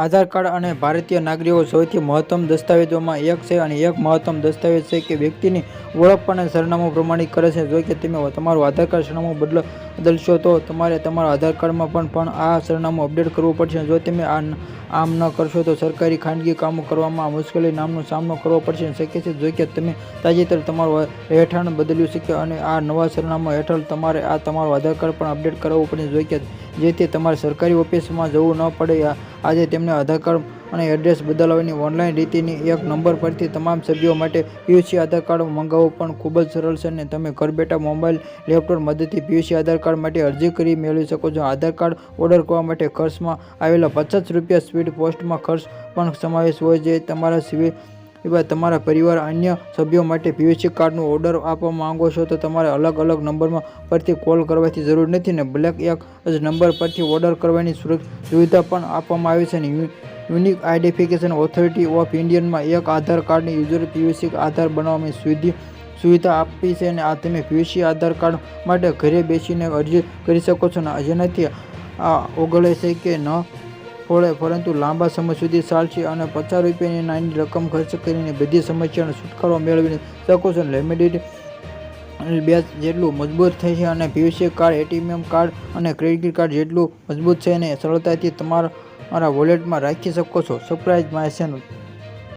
આધાર card અને ભારતીય નાગરિકો સૌથી મહત્તમ દસ્તાવેજોમાં એક છે અને એક મહત્તમ દસ્તાવેજ છે કે વ્યક્તિની ઓળખ અને સરનામું પ્રમાણિત કરે છે. જો કે તમે તમારું આધાર કાર્ડ સરનામું બદલ બદલશો તો તમારે તમારા આધાર કાર્ડમાં પણ આ સરનામું અપડેટ કરવું પડશે. જો તમે આ આમ ન કરશો તો સરકારી ખાનગી કામો કરવામાં મુશ્કેલી નામનો સામનો કરવો પડશે. શક્ય છે જો કે તમે તાજેતર તમારું રહેઠાણ બદલ્યું છે કે અને આ નવા સરનામા હેઠળ તમારે આ તમારું આધાર કાર્ડ પણ અપડેટ કરાવવું પડશે. જો કે જેથી તમારે સરકારી ઓફિસમાં જવું ન પડે. આજે તેમને આધાર કાર્ડ અને એડ્રેસ બદલવાની ઓનલાઈન રીતિની એક નંબર પરથી તમામ સભ્યો માટે પીયુસી આધાર કાર્ડ મંગાવવું પણ ખૂબ જ સરળ છે અને તમે ઘર બેઠા મોબાઈલ, લેપટોપ મદદથી પીયુસી આધાર કાર્ડ માટે અરજી કરી મેળવી શકો છો. આધાર કાર્ડ ઓર્ડર કરવા માટે ખર્ચમાં આવેલા પચાસ રૂપિયા સ્પીડ પોસ્ટમાં ખર્ચ પણ સમાવેશ હોય છે. તમારા સિવાય બાદ તમારા પરિવાર અન્ય સભ્યો માટે પીયુસી કાર્ડનો ઓર્ડર આપવા માંગો છો તો તમારે અલગ અલગ નંબરમાં પરથી કોલ કરવાથી જરૂર નથી ને બ્લેક એક જ નંબર પરથી ઓર્ડર કરવાની સુવિધા પણ આપવામાં આવી છે ને યુનિક આઇડેન્ટિફિકેશન ઓથોરિટી ઓફ ઇન્ડિયનમાં એક આધાર કાર્ડની યુઝર પીવીસી આધાર બનાવવાની સુવિધા સુવિધા આપી છે અને આ તમે પીયુસી આધાર કાર્ડ માટે ઘરે બેસીને અરજી કરી શકો છો ને જેનાથી આ ઓગળે છે કે ન ફોડે પરંતુ લાંબા સમય સુધી ચાલશે અને પચાસ રૂપિયાની નાની રકમ ખર્ચ કરીને બધી સમસ્યાનો છુટકારો મેળવી શકો છો. લિમિટેડ બેચ જેટલું મજબૂત થઈ છે અને પીયુસી કાર્ડ એટીએમ કાર્ડ અને ક્રેડિટ કાર્ડ જેટલું મજબૂત છે અને સરળતાથી તમારા વોલેટમાં રાખી શકો છો. Surprise channel